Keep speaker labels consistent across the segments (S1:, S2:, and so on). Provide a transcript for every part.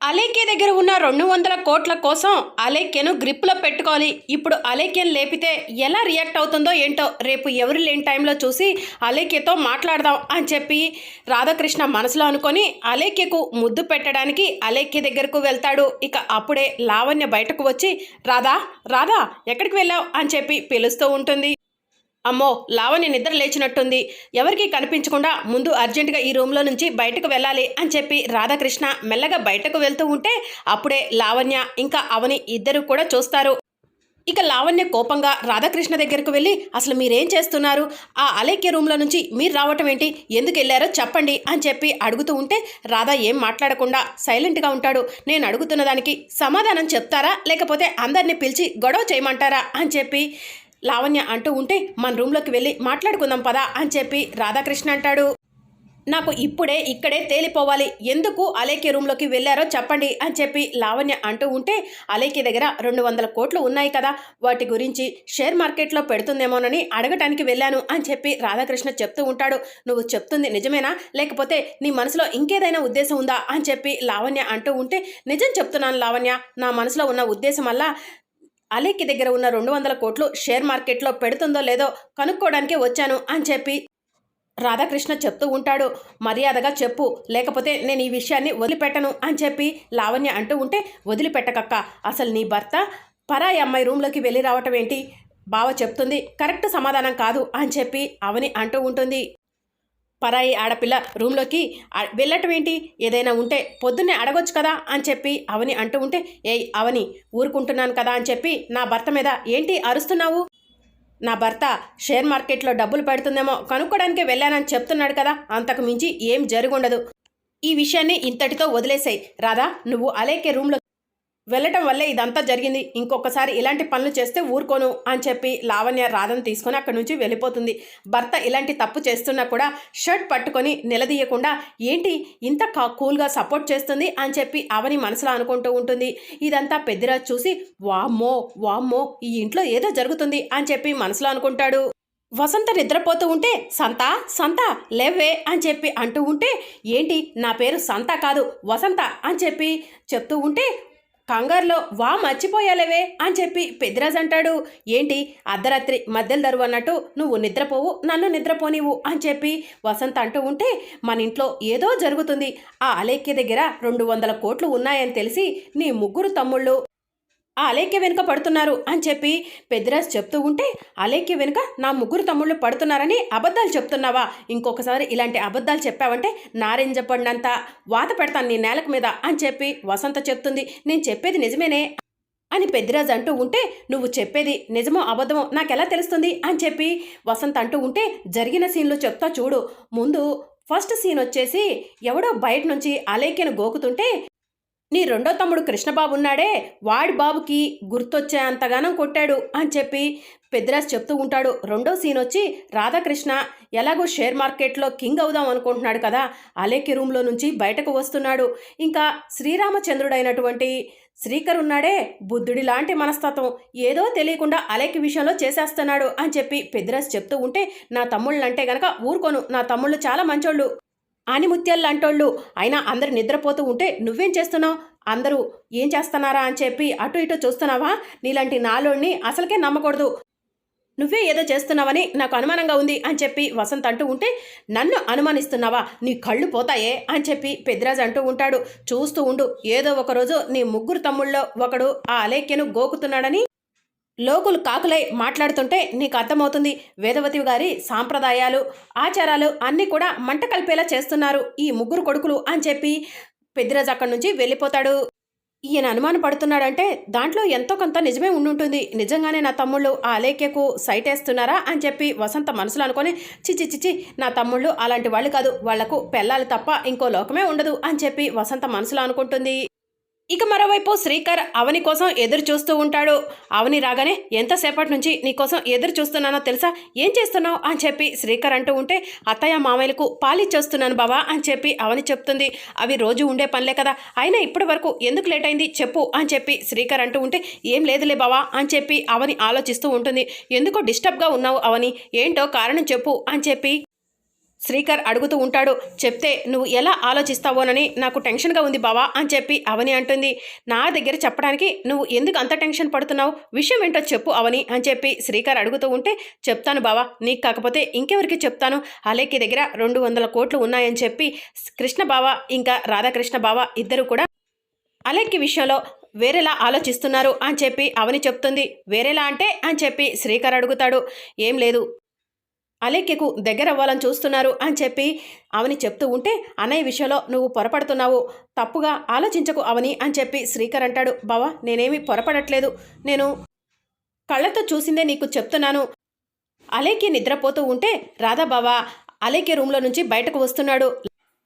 S1: అలేఖ్య దగ్గర ఉన్న రెండు వందల కోట్ల కోసం అలేఖ్యను గ్రిప్లో పెట్టుకోవాలి. ఇప్పుడు అలేఖ్యను లేపితే ఎలా రియాక్ట్ అవుతుందో ఏంటో రేపు ఎవరు లేని టైంలో చూసి అలేఖ్యతో మాట్లాడదాం అని చెప్పి రాధాకృష్ణ మనసులో అనుకొని అలేఖ్యకు ముద్దు పెట్టడానికి అలేఖ్య దగ్గరకు వెళ్తాడు. ఇక అప్పుడే లావణ్య బయటకు వచ్చి రాధా రాధా ఎక్కడికి వెళ్ళావు? అని చెప్పి పిలుస్తూ ఉంటుంది. అమ్మో లావణ్య నిద్ర లేచినట్టుంది. ఎవరికీ కనిపించకుండా ముందు అర్జెంటుగా ఈ రూమ్లో నుంచి బయటకు వెళ్ళాలి అని చెప్పి రాధాకృష్ణ మెల్లగా బయటకు వెళ్తూ ఉంటే అప్పుడే లావణ్య ఇంకా అవని ఇద్దరు కూడా చూస్తారు. ఇక లావణ్య కోపంగా రాధాకృష్ణ దగ్గరకు వెళ్ళి అసలు మీరేం చేస్తున్నారు? ఆ అలేఖ్య రూమ్లో నుంచి మీరు రావటం ఏంటి? ఎందుకు వెళ్ళారో చెప్పండి అని చెప్పి అడుగుతూ ఉంటే రాధా ఏం మాట్లాడకుండా సైలెంట్గా ఉంటాడు. నేను అడుగుతున్న దానికి సమాధానం చెప్తారా? లేకపోతే అందరినీ పిలిచి గొడవ చేయమంటారా? అని చెప్పి లావణ్య అంటూ ఉంటే మన రూమ్లోకి వెళ్ళి మాట్లాడుకుందాం పదా అని చెప్పి రాధాకృష్ణ అంటాడు. నాకు ఇప్పుడే ఇక్కడే తేలిపోవాలి. ఎందుకు అలేఖ్య రూమ్లోకి వెళ్ళారో చెప్పండి అని చెప్పి లావణ్య అంటూ ఉంటే అలేఖ్య దగ్గర రెండు వందల కోట్లు ఉన్నాయి కదా. వాటి గురించి షేర్ మార్కెట్లో పెడుతుందేమోనని అడగటానికి వెళ్ళాను అని చెప్పి రాధాకృష్ణ చెప్తూ ఉంటాడు. నువ్వు చెప్తుంది నిజమేనా? లేకపోతే నీ మనసులో ఇంకేదైనా ఉద్దేశం ఉందా? అని చెప్పి లావణ్య అంటూ ఉంటే నిజం చెప్తున్నాను లావణ్య. నా మనసులో ఉన్న ఉద్దేశం వల్ల అలేఖ్య దగ్గర ఉన్న రెండు వందల కోట్లు షేర్ మార్కెట్లో పెడుతుందో లేదో కనుక్కోవడానికే వచ్చాను అని చెప్పి రాధాకృష్ణ చెప్తూ ఉంటాడు. మర్యాదగా చెప్పు లేకపోతే నేను ఈ విషయాన్ని వదిలిపెట్టను అని చెప్పి లావణ్య అంటూ ఉంటే వదిలిపెట్టకక్క అసలు నీ భర్త పరాయి అమ్మాయి రూమ్లోకి వెళ్ళి రావటం ఏంటి? బావ చెప్తుంది కరెక్ట్ సమాధానం కాదు అని చెప్పి అవని అంటూ ఉంటుంది. పరాయి ఆడపిల్ల రూమ్లోకి వెళ్ళటం ఏంటి? ఏదైనా ఉంటే పొద్దున్నే అడగొచ్చు కదా అని చెప్పి అవని అంటూ ఉంటే ఏయ్ అవని ఊరుకుంటున్నాను కదా అని చెప్పి నా భర్త మీద ఏంటి అరుస్తున్నావు? నా భర్త షేర్ మార్కెట్లో డబ్బులు పెడుతుందేమో కనుక్కోడానికే వెళ్ళానని చెప్తున్నాడు కదా అంతకు మించి ఏం జరుగుండదు. ఈ విషయాన్ని ఇంతటితో వదిలేసాయి. రాధా నువ్వు అలేకే రూమ్లో వెళ్ళటం వల్లే ఇదంతా జరిగింది. ఇంకొకసారి ఇలాంటి పనులు చేస్తే ఊరుకోను అని చెప్పి లావణ్య రాధను తీసుకొని అక్కడి నుంచి వెళ్ళిపోతుంది. భర్త ఇలాంటి తప్పు చేస్తున్నా కూడా షర్ట్ పట్టుకొని నిలదీయకుండా ఏంటి ఇంత కా కూల్గా సపోర్ట్ చేస్తుంది? అని చెప్పి అవని మనసులో అనుకుంటూ ఉంటుంది. ఇదంతా పెద్దిరాజు చూసి వామ్మో వామ్మో ఈ ఇంట్లో ఏదో జరుగుతుంది అని చెప్పి మనసులో అనుకుంటాడు. వసంత నిద్రపోతూ ఉంటే సంత సంత లేవే అని చెప్పి అంటూ ఉంటే ఏంటి నా పేరు సంత కాదు వసంత అని చెప్పి చెప్తూ ఉంటే కంగారులో వా మర్చిపోయాలేవే అని చెప్పి పెద్దిరాజు అంటాడు. ఏంటి అర్ధరాత్రి మధ్యలో దరువు అన్నట్టు నువ్వు నిద్రపోవు నన్ను నిద్రపోనివు అని చెప్పి వసంత అంటూ ఉంటే మన ఇంట్లో ఏదో జరుగుతుంది. ఆ అలేఖ్య దగ్గర రెండు వందల కోట్లు ఉన్నాయని తెలిసి నీ ముగ్గురు తమ్ముళ్ళు ఆ అలేఖ్య వెనుక పడుతున్నారు అని చెప్పి పెద్దిరాజు చెప్తూ ఉంటే అలేఖ్య వెనుక నా ముగ్గురు తమ్ముళ్ళు పడుతున్నారని అబద్ధాలు చెప్తున్నావా? ఇంకొకసారి ఇలాంటి అబద్ధాలు చెప్పావంటే నారింజ పడినంత వాత పెడతాను నీ నేలకు మీద అని చెప్పి వసంత చెప్తుంది. నేను చెప్పేది నిజమేనే అని పెద్దిరాజు అంటూ ఉంటే నువ్వు చెప్పేది నిజమో అబద్ధమో నాకెలా తెలుస్తుంది? అని చెప్పి వసంత అంటూ ఉంటే జరిగిన సీన్లు చెప్తా చూడు. ముందు ఫస్ట్ సీన్ వచ్చేసి ఎవడో బయట నుంచి అలేఖ్యను గోకుతుంటే నీ రెండో తమ్ముడు కృష్ణబాబు ఉన్నాడే వాడి బాబుకి గుర్తొచ్చే అంతగానం కొట్టాడు అని చెప్పి పెద్దిరాజు చెప్తూ ఉంటాడు. రెండో సీన్ వచ్చి రాధాకృష్ణ ఎలాగో షేర్ మార్కెట్లో కింగ్ అవుదాం అనుకుంటున్నాడు కదా అలేకి రూమ్లో నుంచి బయటకు వస్తున్నాడు. ఇంకా శ్రీరామచంద్రుడైనటువంటి శ్రీకర్ ఉన్నాడే బుద్ధుడి లాంటి మనస్తత్వం ఏదో తెలియకుండా అలేకి విషయంలో చేసేస్తున్నాడు అని చెప్పి పెద్దిరాజు చెప్తూ ఉంటే నా తమ్ముళ్ళంటే గనక ఊరుకోను నా తమ్ముళ్ళు చాలా మంచోళ్ళు. ఆనిముత్యాలు లాంటోళ్ళు. అయినా అందరు నిద్రపోతూ ఉంటే నువ్వేం చేస్తున్నావు? అందరూ ఏం చేస్తున్నారా అని చెప్పి అటు ఇటు చూస్తున్నావా? నీలాంటి నాలోడిని అసలుకే నమ్మకూడదు. నువ్వే ఏదో చేస్తున్నావని నాకు అనుమానంగా ఉంది అని చెప్పి వసంత్ అంటూ ఉంటే నన్ను అనుమానిస్తున్నావా? నీ కళ్ళు పోతాయే అని చెప్పి పెద్దిరాజు అంటూ ఉంటాడు. చూస్తూ ఉండు ఏదో ఒకరోజు నీ ముగ్గురు తమ్ముళ్ళలో ఒకడు ఆ అలేఖ్యను గోకుతున్నాడని లోకులు కాకులై మాట్లాడుతుంటే నీకు అర్థమవుతుంది. వేదవతి గారి సాంప్రదాయాలు ఆచారాలు అన్నీ కూడా మంట కలిపేలా చేస్తున్నారు ఈ ముగ్గురు కొడుకులు అని చెప్పి పెద్దిరాజు అక్కడి నుంచి వెళ్ళిపోతాడు. ఈయన అనుమానం పడుతున్నాడంటే దాంట్లో ఎంతో కొంత నిజమే ఉండుంటుంది. నిజంగానే నా తమ్ముళ్ళు ఆ లేఖ్యకు సైట్ వేస్తున్నారా అని చెప్పి వసంత మనసులో అనుకొని చిచి చిచి నా తమ్ముళ్ళు అలాంటి వాళ్ళు కాదు. వాళ్ళకు పెళ్ళాలి తప్ప ఇంకో లోకమే ఉండదు అని చెప్పి వసంత మనసులో అనుకుంటుంది. ఇక మరోవైపు శ్రీకర్ అవని కోసం ఎదురు చూస్తూ ఉంటాడు. అవని రాగానే ఎంతసేపటి నుంచి నీకోసం ఎదురు చూస్తున్నానో తెలుసా? ఏం చేస్తున్నావు? అని చెప్పి శ్రీకర్ అంటూ ఉంటే అత్తయ్య మామయ్యలకు పాలిచ్చేస్తున్నాను బావా అని చెప్పి అవని చెప్తుంది. అవి రోజు ఉండే పనులే కదా. అయినా ఇప్పటి వరకు ఎందుకు లేట్ అయింది చెప్పు అని చెప్పి శ్రీకర్ అంటూ ఉంటే ఏం లేదులే బావా అని చెప్పి అవని ఆలోచిస్తూ ఉంటుంది. ఎందుకో డిస్టర్బ్గా ఉన్నావు అవని. ఏంటో కారణం చెప్పు అని చెప్పి శ్రీకర్ అడుగుతూ ఉంటాడు చెప్తే నువ్వు ఎలా ఆలోచిస్తావోనని నాకు టెన్షన్గా ఉంది బావా అని చెప్పి అవని అంటుంది. నా దగ్గర చెప్పడానికి నువ్వు ఎందుకు అంత టెన్షన్ పడుతున్నావు? విషయం ఏంటో చెప్పు అవని అని చెప్పి శ్రీకర్ అడుగుతూ ఉంటే చెప్తాను బావా నీకు కాకపోతే ఇంకెవరికి చెప్తాను? అలేకి దగ్గర రెండు వందల కోట్లు ఉన్నాయని చెప్పి కృష్ణ బావ ఇంకా రాధాకృష్ణ బావ ఇద్దరు కూడా అలెక్కి విషయంలో వేరేలా ఆలోచిస్తున్నారు అని చెప్పి అవని చెప్తుంది. వేరేలా అంటే? అని చెప్పి శ్రీకర్ అడుగుతాడు. ఏం లేదు అలేఖ్యకు దగ్గర అవ్వాలని చూస్తున్నారు అని చెప్పి అవని చెప్తూ ఉంటే అన్నయ్య విషయంలో నువ్వు పొరపడుతున్నావు. తప్పుగా ఆలోచించకు అవని అని చెప్పి శ్రీకర్ అంటాడు. బావా నేనేమి పొరపడట్లేదు. నేను కళ్ళతో చూసిందే నీకు చెప్తున్నాను. అలేఖ్య నిద్రపోతూ ఉంటే రాధా బావా అలేఖ్య రూమ్లో నుంచి బయటకు వస్తున్నాడు.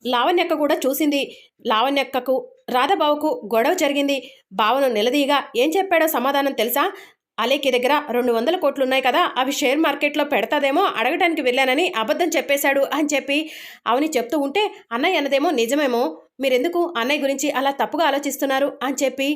S1: లావణ్యక్క కూడా చూసింది. లావణ్యక్కకు రాధాబావుకు గొడవ జరిగింది. బావను నిలదీయగా ఏం చెప్పాడో సమాధానం తెలుసా? అలేకి దగ్గర రెండు వందల కోట్లున్నాయి కదా అవి షేర్ మార్కెట్లో పెడతాదేమో అడగటానికి వెళ్ళానని అబద్ధం చెప్పేశాడు అని చెప్పి అవని చెప్తూ ఉంటే అన్నయ్య అన్నదేమో నిజమేమో మీరెందుకు అన్నయ్య గురించి అలా తప్పుగా ఆలోచిస్తున్నారు? అని చెప్పి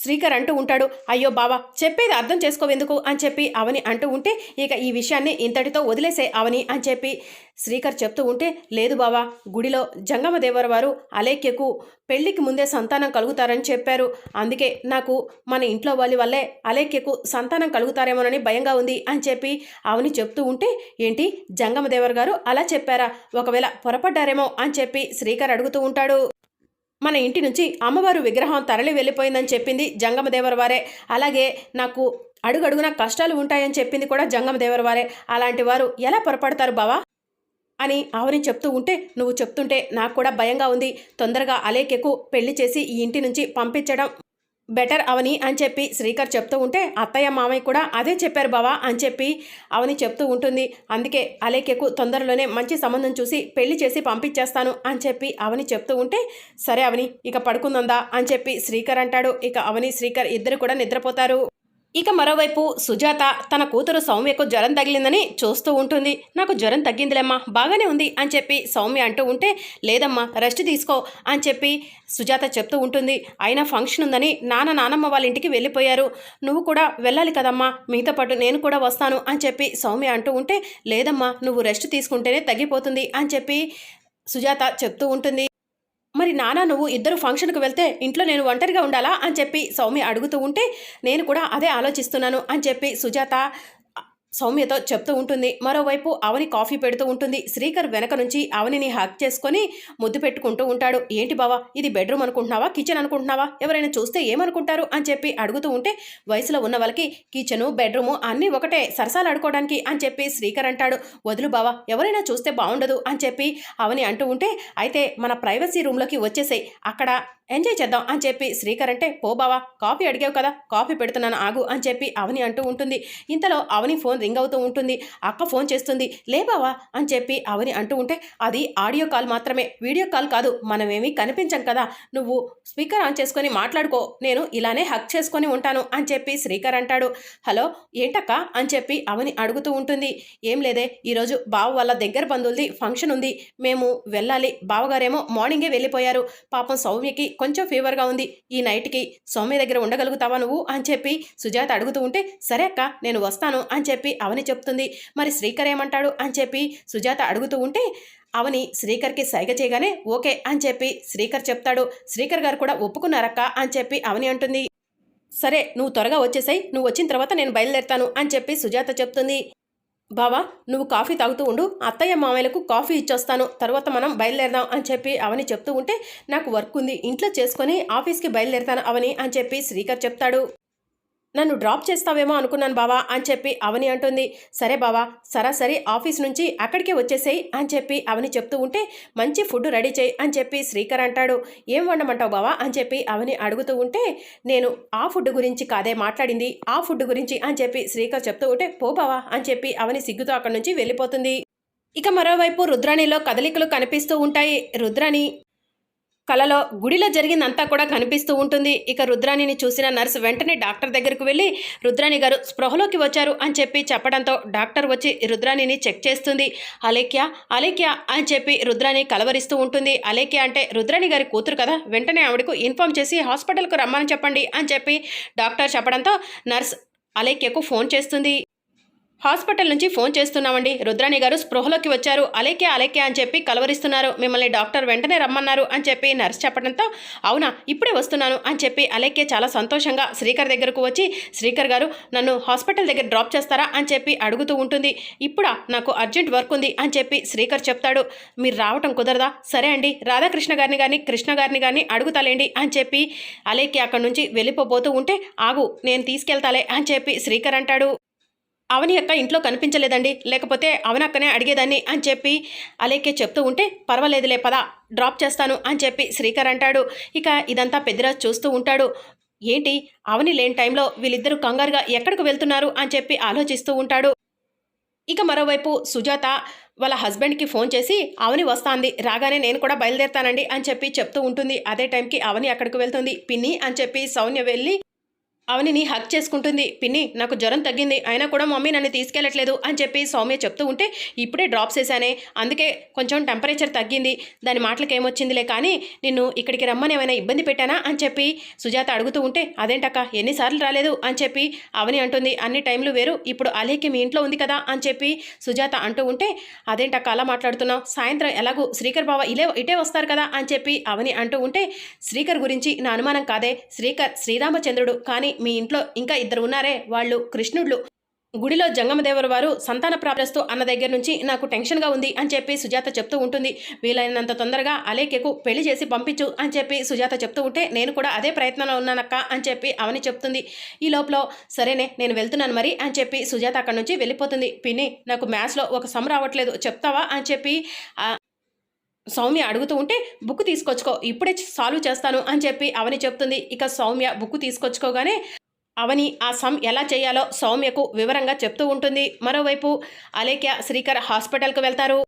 S1: శ్రీకర్ అంటూ ఉంటాడు అయ్యో బావా చెప్పేది అర్థం చేసుకోవెందుకు? అని చెప్పి అవని అంటూ ఉంటే ఇక ఈ విషయాన్ని ఇంతటితో వదిలేసే అవని అని చెప్పి శ్రీకర్ చెప్తూ ఉంటే లేదు బావా గుడిలో జంగమదేవర వారు అలేఖ్యకు పెళ్ళికి ముందే సంతానం కలుగుతారని చెప్పారు. అందుకే నాకు మన ఇంట్లో వాళ్ళ వల్లే అలేఖ్యకు సంతానం కలుగుతారేమోనని భయంగా ఉంది అని చెప్పి అవని చెప్తూ ఉంటే ఏంటి జంగమదేవర్ గారు అలా చెప్పారా? ఒకవేళ పొరపడ్డారేమో అని చెప్పి శ్రీకర్ అడుగుతూ ఉంటాడు. మన ఇంటి నుంచి అమ్మవారు విగ్రహం తరలి వెళ్ళిపోయిందని చెప్పింది జంగమదేవర వారే అలాగే నాకు అడుగడుగున కష్టాలు ఉంటాయని చెప్పింది కూడా జంగమదేవర వారే అలాంటి వారు ఎలా పొరపడతారు బావా? అని ఆవని చెప్తూ ఉంటే నువ్వు చెప్తుంటే నాకు కూడా భయంగా ఉంది. తొందరగా అలేకెకు పెళ్ళి చేసి ఈ ఇంటి నుంచి పంపించడం బెటర్ అవని అని చెప్పి శ్రీకర్ చెప్తూ ఉంటే అత్తయ్య మామయ్య కూడా అదే చెప్పారు బావా అని చెప్పి అవని చెప్తూ ఉంటుంది. అందుకే అలేఖ్యకు తొందరలోనే మంచి సంబంధం చూసి పెళ్ళి చేసి పంపించేస్తాను అని చెప్పి అవని చెప్తూ ఉంటే సరే అవని ఇక పడుకుందా అని చెప్పి శ్రీకర్ అంటాడు. ఇక అవని శ్రీకర్ ఇద్దరు కూడా నిద్రపోతారు. ఇక మరోవైపు సుజాత తన కూతురు సౌమ్యకు జ్వరం తగిలిందని చూస్తూ ఉంటుంది. నాకు జ్వరం తగ్గిందిలేమ్మా బాగానే ఉంది అని చెప్పి సౌమ్య అంటూ ఉంటే లేదమ్మా రెస్ట్ తీసుకో అని చెప్పి సుజాత చెప్తూ ఉంటుంది. అయినా ఫంక్షన్ ఉందని నాన్న నానమ్మ వాళ్ళ ఇంటికి వెళ్ళిపోయారు. నువ్వు కూడా వెళ్ళాలి కదమ్మా మీతో పాటు నేను కూడా వస్తాను అని చెప్పి సౌమ్య అంటూ ఉంటే లేదమ్మా నువ్వు రెస్ట్ తీసుకుంటేనే తగ్గిపోతుంది అని చెప్పి సుజాత చెప్తూ ఉంటుంది. మరి నానా నువ్వు ఇద్దరు ఫంక్షన్కి వెళ్తే ఇంట్లో నేను ఒంటరిగా ఉండాలా అని చెప్పి సౌమ్య అడుగుతూ ఉంటే నేను కూడా అదే ఆలోచిస్తున్నాను అని చెప్పి సుజాత సౌమ్యతో చెప్తూ ఉంటుంది. మరోవైపు అవని కాఫీ పెడుతూ ఉంటుంది. శ్రీకర్ వెనక నుంచి అవనిని హక్ చేసుకొని ముద్దు పెట్టుకుంటూ ఉంటాడు. ఏంటి బావా? ఇది బెడ్రూమ్ అనుకుంటున్నావా? కిచెన్ అనుకుంటున్నావా? ఎవరైనా చూస్తే ఏమనుకుంటారు? అని చెప్పి అడుగుతూ ఉంటే వయసులో ఉన్న వాళ్ళకి కిచెను బెడ్రూము అన్నీ ఒకటే సరసాలు ఆడుకోవడానికి అని చెప్పి శ్రీకర్ అంటాడు. వదులు బావా ఎవరైనా చూస్తే బాగుండదు అని చెప్పి అవని అంటూ ఉంటే అయితే మన ప్రైవసీ రూమ్లోకి వచ్చేసాయి. అక్కడ ఎంజాయ్ చేద్దాం అని చెప్పి శ్రీకర్ అంటే పో బావా కాఫీ అడిగావు కదా కాఫీ పెడుతున్నాను ఆగు అని చెప్పి అవని అంటూ ఉంటుంది. ఇంతలో అవని ఫోన్ రింగ్ అవుతూ ఉంటుంది. అక్క ఫోన్ చేస్తుంది. లే బావా అని చెప్పి అవని అంటూ ఉంటే అది ఆడియో కాల్ మాత్రమే. వీడియో కాల్ కాదు మనమేమీ కనిపించం కదా. నువ్వు స్పీకర్ ఆన్ చేసుకొని మాట్లాడుకో. నేను ఇలానే హక్ చేసుకొని ఉంటాను అని చెప్పి శ్రీకర్ అంటాడు. హలో ఏంటక్క అని చెప్పి అవని అడుగుతూ ఉంటుంది. ఏం లేదే ఈరోజు బావ వాళ్ళ దగ్గర బంధువులది ఫంక్షన్ ఉంది. మేము వెళ్ళాలి. బావగారేమో మార్నింగే వెళ్ళిపోయారు. పాపం సౌమ్యకి కొంచెం ఫీవర్గా ఉంది. ఈ నైట్కి సౌమ్య దగ్గర ఉండగలుగుతావా నువ్వు అని చెప్పి సుజాత అడుగుతూ ఉంటే సరే అక్క నేను వస్తాను అని చెప్పి అవని చెప్తుంది. మరి శ్రీకర్ ఏమంటాడు? అని చెప్పి సుజాత అడుగుతూ ఉంటే అవని శ్రీకర్కి సైగ చేయగానే ఓకే అని చెప్పి శ్రీకర్ చెప్తాడు. శ్రీకర్ గారు కూడా ఒప్పుకున్నారక్క అని చెప్పి అవని అంటుంది. సరే నువ్వు త్వరగా వచ్చేసాయి. నువ్వు వచ్చిన తర్వాత నేను బయలుదేరుతాను అని చెప్పి సుజాత చెప్తుంది. బావా నువ్వు కాఫీ తాగుతూ ఉండు. అత్తయ్య మామయ్యలకు కాఫీ ఇచ్చొస్తాను. తర్వాత మనం బయలుదేరదాం అని చెప్పి అవని చెప్తూ ఉంటే నాకు వర్క్ ఉంది. ఇంట్లో చేసుకొని ఆఫీస్కి బయలుదేరుతాను అవని అని చెప్పి శ్రీకర్ చెప్తాడు. నన్ను డ్రాప్ చేస్తావేమో అనుకున్నాను బావా అని చెప్పి అవని అంటుంది. సరే బావా సరాసరి ఆఫీస్ నుంచి అక్కడికే వచ్చేసేయి అని చెప్పి అవని చెప్తూ ఉంటే మంచి ఫుడ్ రెడీ చేయి అని చెప్పి శ్రీకర్ అంటాడు. ఏం వండమంటావు బావా అని చెప్పి అవని అడుగుతూ ఉంటే నేను ఆ ఫుడ్ గురించి కాదే మాట్లాడింది ఆ ఫుడ్ గురించి అని చెప్పి శ్రీకర్ చెప్తూ ఉంటే పో బావా అని చెప్పి అవని సిగ్గుతో అక్కడి నుంచి వెళ్ళిపోతుంది. ఇక మరోవైపు రుద్రాణిలో కదలికలు కనిపిస్తూ ఉంటాయి. రుద్రాణి కలలో గుడిలో జరిగిందంతా కూడా కనిపిస్తూ ఉంటుంది. ఇక రుద్రాణిని చూసిన నర్సు వెంటనే డాక్టర్ దగ్గరకు వెళ్ళి రుద్రాణి గారు స్పృహలోకి వచ్చారు అని చెప్పి చెప్పడంతో డాక్టర్ వచ్చి రుద్రాణిని చెక్ చేస్తుంది. అలేఖ్య అలేఖ్య అని చెప్పి రుద్రాణి కలవరిస్తూ ఉంటుంది. అలేఖ్య అంటే రుద్రాణి గారి కూతురు కదా వెంటనే ఆవిడకు ఇన్ఫామ్ చేసి హాస్పిటల్కు రమ్మని చెప్పండి అని చెప్పి డాక్టర్ చెప్పడంతో నర్స్ అలేఖ్యకు ఫోన్ చేస్తుంది. హాస్పిటల్ నుంచి ఫోన్ చేస్తున్నామండి. రుద్రాణి గారు స్పృహలోకి వచ్చారు. అలేకే అలేకే అని చెప్పి కలవరిస్తున్నారు. మిమ్మల్ని డాక్టర్ వెంటనే రమ్మన్నారు అని చెప్పి నర్స్ చెప్పడంతో అవునా ఇప్పుడే వస్తున్నాను అని చెప్పి అలేకే చాలా సంతోషంగా శ్రీకర్ దగ్గరకు వచ్చి శ్రీకర్ గారు నన్ను హాస్పిటల్ దగ్గర డ్రాప్ చేస్తారా అని చెప్పి అడుగుతూ ఉంటుంది. ఇప్పుడా నాకు అర్జెంట్ వర్క్ ఉంది అని చెప్పి శ్రీకర్ చెప్తాడు. మీరు రావటం కుదరదా? సరే అండి రాధాకృష్ణ గారిని కానీ కృష్ణ గారిని కానీ అడుగుతాలేండి అని చెప్పి అలేకే అక్కడి నుంచి వెళ్ళిపోబోతూ ఉంటే ఆగు నేను తీసుకెళ్తాలే అని చెప్పి శ్రీకర్ అంటాడు. అవని అక్క ఇంట్లో కనిపించలేదండి. లేకపోతే అవనక్కనే అడిగేదాన్ని అని చెప్పి అలేకే చెప్తూ ఉంటే పర్వాలేదులే పద డ్రాప్ చేస్తాను అని చెప్పి శ్రీకర్ అంటాడు. ఇక ఇదంతా పెద్దిరాజు చూస్తూ ఉంటాడు. ఏంటి అవని లేని టైంలో వీళ్ళిద్దరూ కంగారుగా ఎక్కడికి వెళ్తున్నారు? అని చెప్పి ఆలోచిస్తూ ఉంటాడు. ఇక మరోవైపు సుజాత వాళ్ళ హస్బెండ్కి ఫోన్ చేసి అవని వస్తాంది రాగానే నేను కూడా బయలుదేరుతానండి అని చెప్పి చెప్తూ ఉంటుంది. అదే టైంకి అవని అక్కడికి వెళ్తుంది. పిన్ని అని చెప్పి సౌన్య వెళ్ళి అవనిని హక్ చేసుకుంటుంది. పిన్ని నాకు జ్వరం తగ్గింది. అయినా కూడా మమ్మీ నన్ను తీసుకెళ్ళట్లేదు అని చెప్పి సౌమ్య చెప్తూ ఉంటే ఇప్పుడే డ్రాప్స్ వేసానే అందుకే కొంచెం టెంపరేచర్ తగ్గింది. దాని మాటలకు ఏమొచ్చిందిలే కానీ నిన్ను ఇక్కడికి రమ్మని ఏమైనా ఇబ్బంది పెట్టానా అని చెప్పి సుజాత అడుగుతూ ఉంటే అదేంటక్క? ఎన్నిసార్లు రాలేదు? అని చెప్పి అవని అంటుంది. అన్ని టైంలు వేరు. ఇప్పుడు అలేకి మీ ఇంట్లో ఉంది కదా? అని చెప్పి సుజాత అంటూ ఉంటే అదేంటక్క అలా మాట్లాడుతున్నావు? సాయంత్రం ఎలాగూ శ్రీకర్ బావ ఇలే ఇటే వస్తారు కదా? అని చెప్పి అవని అంటూ ఉంటే శ్రీకర్ గురించి నా అనుమానం కాదే. శ్రీకర్ శ్రీరామచంద్రుడు. కానీ మీ ఇంట్లో ఇంకా ఇద్దరు ఉన్నారే? వాళ్ళు కృష్ణుళ్ళు గుడిలో జంగమదేవర వారు సంతాన ప్రాప్తిస్తూ అన్న దగ్గర నుంచి నాకు టెన్షన్గా ఉంది అని చెప్పి సుజాత చెప్తూ ఉంటుంది. వీలైనంత తొందరగా అలేఖ్యకు పెళ్ళి చేసి పంపించు అని చెప్పి సుజాత చెప్తూ ఉంటే నేను కూడా అదే ప్రయత్నంలో ఉన్నానక్క అని చెప్పి అవని చెప్తుంది. ఈ లోపల సరేనే నేను వెళ్తున్నాను మరి అని చెప్పి సుజాత అక్కడి నుంచి వెళ్ళిపోతుంది. పిన్ని నాకు మ్యాథ్స్లో ఒక సమ్ రావట్లేదు చెప్తావా అని చెప్పి సౌమ్య అడుగుతూ ఉంటే బుక్ తీసుకొచ్చుకో ఇప్పుడే సాల్వ్ చేస్తాను అని చెప్పి అవని చెప్తుంది. ఇక సౌమ్య బుక్ తీసుకొచ్చుకోగానే అవని ఆ సమ్ ఎలా చేయాలో సౌమ్యకు వివరంగా చెప్తూ ఉంటుంది. మరోవైపు అలేఖ్య శ్రీకర్ హాస్పిటల్కు వెళ్తారు.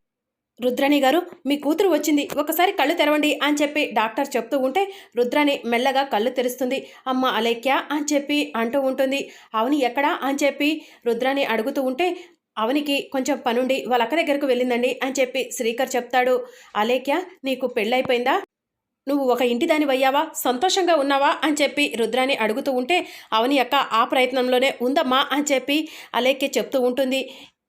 S1: రుద్రాణి గారు మీ కూతురు వచ్చింది. ఒకసారి కళ్ళు తెరవండి అని చెప్పి డాక్టర్ చెప్తూ ఉంటే రుద్రాణి మెల్లగా కళ్ళు తెరుస్తుంది. అమ్మ అలేఖ్య అని చెప్పి అంటూ ఉంటుంది. అవని ఎక్కడా? అని చెప్పి రుద్రాణి అడుగుతూ ఉంటే అవనికి కొంచెం పనుండి వాళ్ళ అక్క దగ్గరకు వెళ్ళిందండి అని చెప్పి శ్రీకర్ చెప్తాడు. అలేఖ్య నీకు పెళ్ళైపోయిందా? నువ్వు ఒక ఇంటి దాని సంతోషంగా ఉన్నావా? అని చెప్పి రుద్రాని అడుగుతూ ఉంటే అవని యొక్క ఆ ప్రయత్నంలోనే ఉందమ్మా అని చెప్పి అలేఖ్య చెప్తూ ఉంటుంది.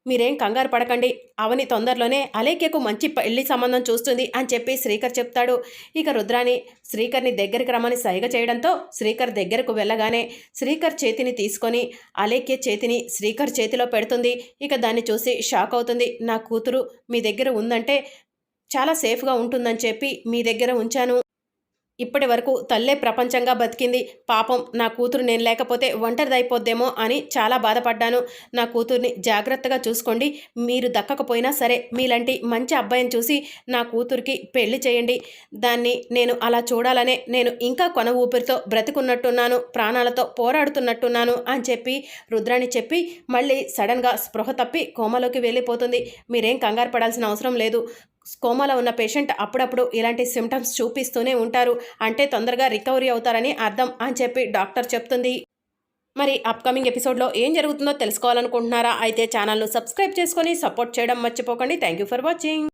S1: మీరేం కంగారు పడకండి. అవని తొందరలోనే అలేఖ్యకు మంచి పెళ్ళి సంబంధం చూస్తుంది అని చెప్పి శ్రీకర్ చెప్తాడు. ఇక రుద్రాని శ్రీకర్ని దగ్గరికి రమ్మని సైగ చేయడంతో శ్రీకర్ దగ్గరకు వెళ్ళగానే శ్రీకర్ చేతిని తీసుకొని అలేఖ్య చేతిని శ్రీకర్ చేతిలో పెడుతుంది. ఇక దాన్ని చూసి షాక్ అవుతుంది. నా కూతురు మీ దగ్గర ఉందంటే చాలా సేఫ్గా ఉంటుందని చెప్పి మీ దగ్గర ఉంచాను. ఇప్పటి వరకు తల్లే ప్రపంచంగా బతికింది. పాపం నా కూతురు నేను లేకపోతే ఒంటరిదైపోద్దేమో అని చాలా బాధపడ్డాను. నా కూతుర్ని జాగ్రత్తగా చూసుకోండి. మీరు దక్కకపోయినా సరే మీలాంటి మంచి అబ్బాయిని చూసి నా కూతురికి పెళ్ళి చేయండి. దాన్ని నేను అలా చూడాలనే నేను ఇంకా కొన ఊపిరితో బ్రతికున్నట్టున్నాను. ప్రాణాలతో పోరాడుతున్నట్టున్నాను అని చెప్పి రుద్రాణి చెప్పి మళ్ళీ సడన్గా స్పృహ తప్పి కోమలోకి వెళ్ళిపోతుంది. మీరేం కంగారు పడాల్సిన అవసరం లేదు. కోమాలో ఉన్న పేషెంట్ అప్పుడప్పుడు ఇలాంటి సిమ్టమ్స్ చూపిస్తూనే ఉంటారు. అంటే తొందరగా రికవరీ అవుతారని అర్థం అని చెప్పి డాక్టర్ చెప్తుంది. మరి అప్కమింగ్ ఎపిసోడ్లో ఏం జరుగుతుందో తెలుసుకోవాలనుకుంటున్నారా? అయితే ఛానల్ను సబ్స్క్రైబ్ చేసుకొని సపోర్ట్ చేయడం మర్చిపోకండి. Thank you for watching